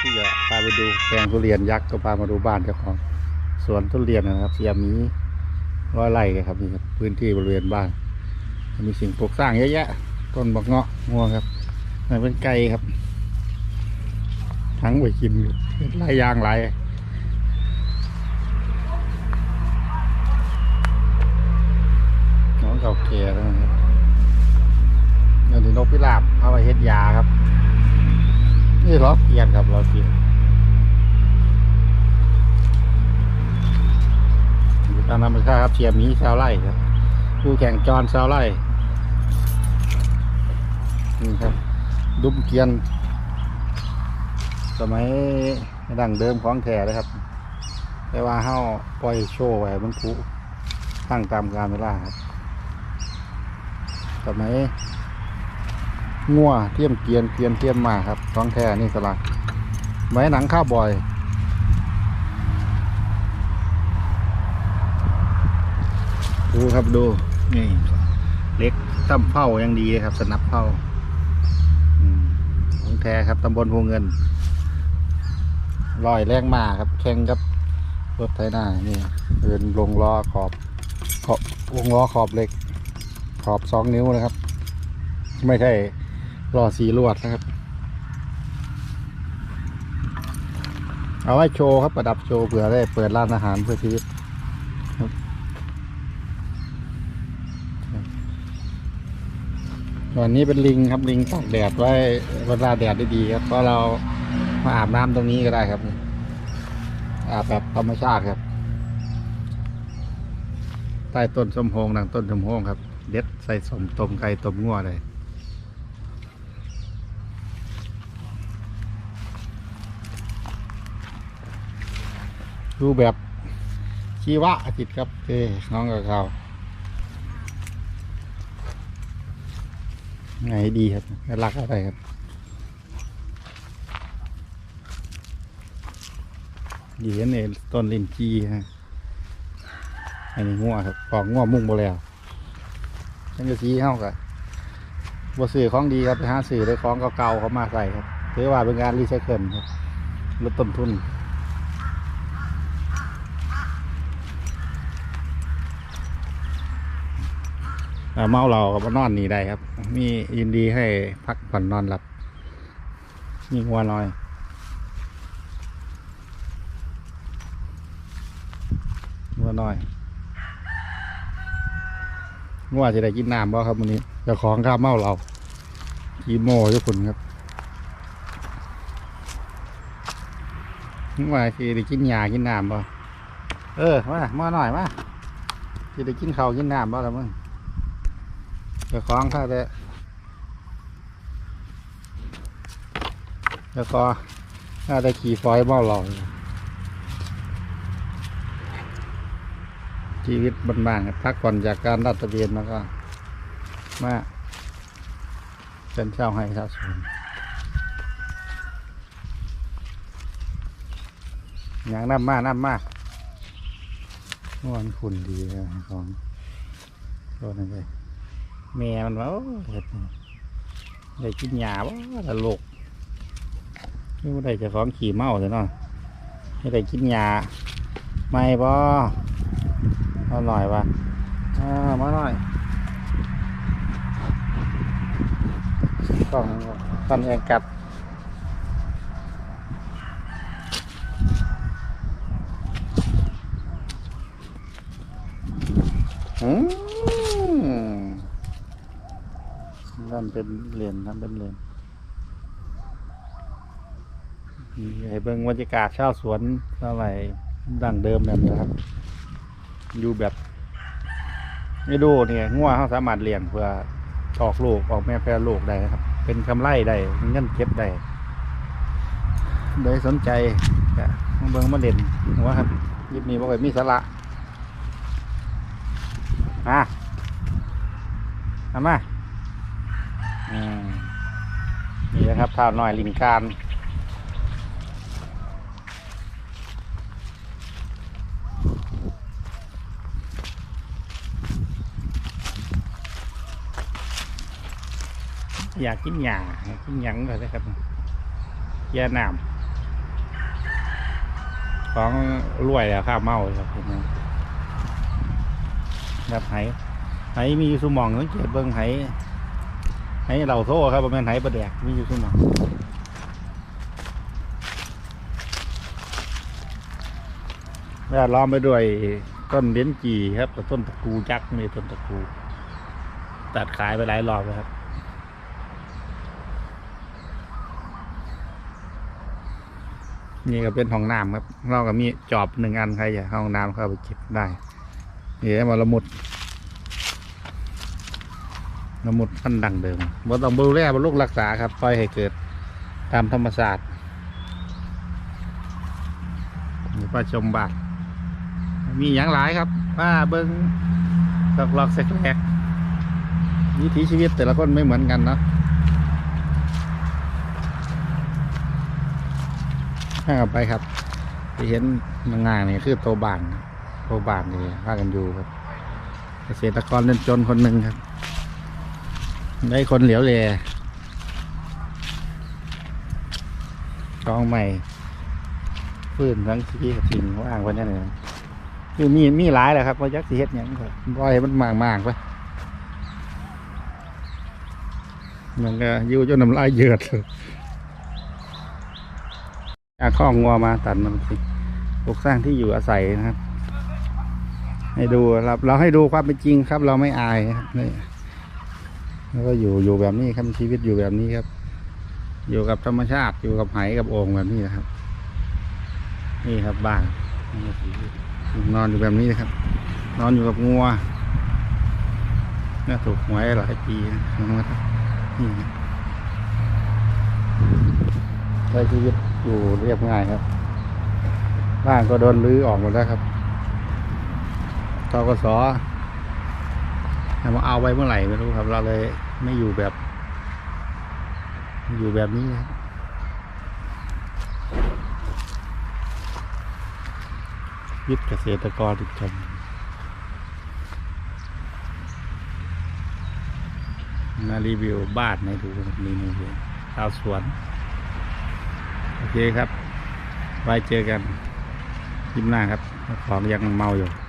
ที่จะพาไปดูแปลงทุเรียนยักษ์ก็พามาดูบ้านเจ้าของสวนทุเรียนนะครับเสียหมีร้อยไร่เลยครับนี่ครับพื้นที่บริเวณบ้าน มีสิ่งปลูกสร้างเยอะแยะ ต้นบักเงาะงวงครับนั่นเป็นไก่ครับ ทั้งไวกินอยู่เป็นหลายอย่างหลายน้องเก่าแก่แล้วนะครับนี่นนกพิราบเอาไปเฮ็ดยาครับ นี่ล้อเกียนครับล้อเกียนอยู่ตามธรรมชาติครับเชียร์หมีชาวไร่ครับผู้แข่งจรชาวไร่นี่ครับ ดุมเกียน สมัยดั้งเดิมของแท้เลยครับ แต่ว่าเฮาปล่อยโชว์ไว้มันผูตั้งตามกาลเวลาครับสมัย งัวเทียมเกียนเกียนเทียมมาครับของแท้นี่สลักไม้หนังข้าวบอย ดูครับดู นี่เล็กตั้มเฝ้ายังดีเลยครับ สนับเฝ้าอืมของแท้ครับตำบลพวเงินลอยแรงมาครับ แข่งกับรถไถนานี่เป็นลงล้อขอบขอบวงล้อขอบเหล็ก ขอบสองนิ้วนะครับ ไม่ใช่ ล้อสีลวดนะครับ เอาไว้โชว์ครับประดับโชว์เผื่อได้เปิดร้านอาหารเพื่อชีวิตส่วนนี้เป็นลิงครับลิงตากแดดไว้เวลาแดดได้ดีครับเพราะเรามาอาบน้ำตรงนี้ก็ได้ครับอาบแบบธรรมชาติครับ ใต้ต้นสมโพงดังต้นสมโพงครับ เด็ดใส่สมต้มไก่ต้มงัวเลย ดูแบบชีวะจิตครับเอ้น้องกับเขาไงดีครับรักอะไรครับดีอันนี้ต้นลินจีฮะอันนี้ง่วครับปอกง่วมุ่งบ่แล้วจังกะสีเข้ากับบ่สื่อของดีครับไปหาสื่อได้ของเก่าๆเขามาใส่ครับถือว่าเป็นการรีไซเคิลครับลดต้นทุน เมาเรากับนอนนี่ได้ครับ มียินดีให้พักผ่อนนอนหลับ มีงัวน้อยงัวน้อยงัวจะได้กินน้ำบ่ครับวันนี้จ้าของข้าวเมาเรากีโม่ทุกคนครับงัวสิได้กินหญ้ากินน้ำบ่เออมามาหน่อยมาสิได้กินข้าวกินน้ำบ่ละมึง เจ้าของข้าแต่แล้วก็ข้าได้ขี่ฟอยเมาหลอกชีวิตบ้านๆพักผ่อนจากการรัดตระเบียนมาก็ มาเป็นเช่าให้ชาวสวนอย่างน้ำมากน้ำมาเมื่อวันคุณดีเลยของโดนอะไร แม่มันว่าเห็ดได้กินหญ้าบ่ละโลกนี่บ่ได้จะฟ้องขี่เมาเลยเนาะไม่ได้กินหญ้าไม่บ่เอาหน่อยวะอ่ามาหน่อยกล่องตอนแองกัดอืม นั่น เป็นเหรียญนั่นเป็นเหรียญให้เบิ่งบรรยากาศชาวสวนเท่าไหร่ดั้งเดิมแบบนี้ครับ อยู่แบบไม่ดูเนี่ยงัวเขาสามารถเลี้ยงเพื่อออกลูกออกแม่แพร่ลูกได้นะครับ เป็นกำไรได้เงินเก็บได้โดยสนใจก็มาเบิ่งมาเล่นหัวครับยิบนี้บอกว่ามีสาระมาเอามาอืม นี่นะครับท่าน้อยลิงการอยากกินหญ้าอยากินหยังก็ได้ครับแย่น้ของรวยแล้วข้าวเมาครับผมครับไหไหมีอยู่สมองสังเกตเบิ่งไห ไหเราโซ่ครับประมาณไหประแดกมีอยู่สมองแวดล้อมไปด้วยต้นเลี้ยนจีครับกับต้นตะกูยักษ์มีต้นตะกู ตัดขายไปหลายรอบแล้วครับนี่ก็เป็นห้องน้ำครับเราก็มีจอบหนึ่งอันใครอยากเข้าห้องน้ำเข้าไปเก็บได้นี่ได้มาละมุด ละมุดพันดังเดิมบ่ต้องบูแลบรรลุรักษาครับปล่อยให้เกิดตามธรรมศาสตร์นี่ป้าชมบ้านมีอย่างหลายครับป้าเบิ้งสอกลอกแสกแลกวิถีชีวิตแต่ละคนไม่เหมือนกันเนาะข้างไปครับที่เห็นมางานนี่คือโตบานโตบานนี่พากันอยู่ครับ เกษตรกรเล่นจนคนหนึ่งครับ ได้คนเหลียวแลยกองใหม่พื้นทั้งที่กับสิ่งว่างไว้นั่นเลยคือมีมีหลายแหละครับว่ายักษ์สีเฮ็ดหยังครับปล่อยมันมากมากไปมันก็ยู่จนน้ำลายเยือดเลยจากข้องงัวมาตัดมันสิปลูกสร้างที่อยู่อาศัยนะครับ ให้ดูครับ เราให้ดูความเป็นจริงครับ เราไม่อายครับนี่ แล้วก็อยู่อยู่แบบนี้ครับชีวิตอยู่แบบนี้ครับ อยู่กับธรรมชาติอยู่กับไหกับโอ่งแบบนี้นะครับ นี่ครับบ้านนอนอยู่แบบนี้นะครับ นอนอยู่กับงัวน่าถูกหวยหลายปีนะครับนี่ใช้ชีวิตอยู่เรียบง่ายครับ บ้านก็โดนรื้อออกหมดแล้วครับทกส ให้มาเอาไว้เมื่อไหร่ไม่รู้ครับ เราเลยไม่อยู่แบบ อยู่แบบนี้ครับยึดเกษตรกรอีกคนมารีวิวบ้านให้ดูครับรีวิวชาวสวน โอเคครับ ไว้เจอกันคลิปหน้าครับ ของยังเมาอยู่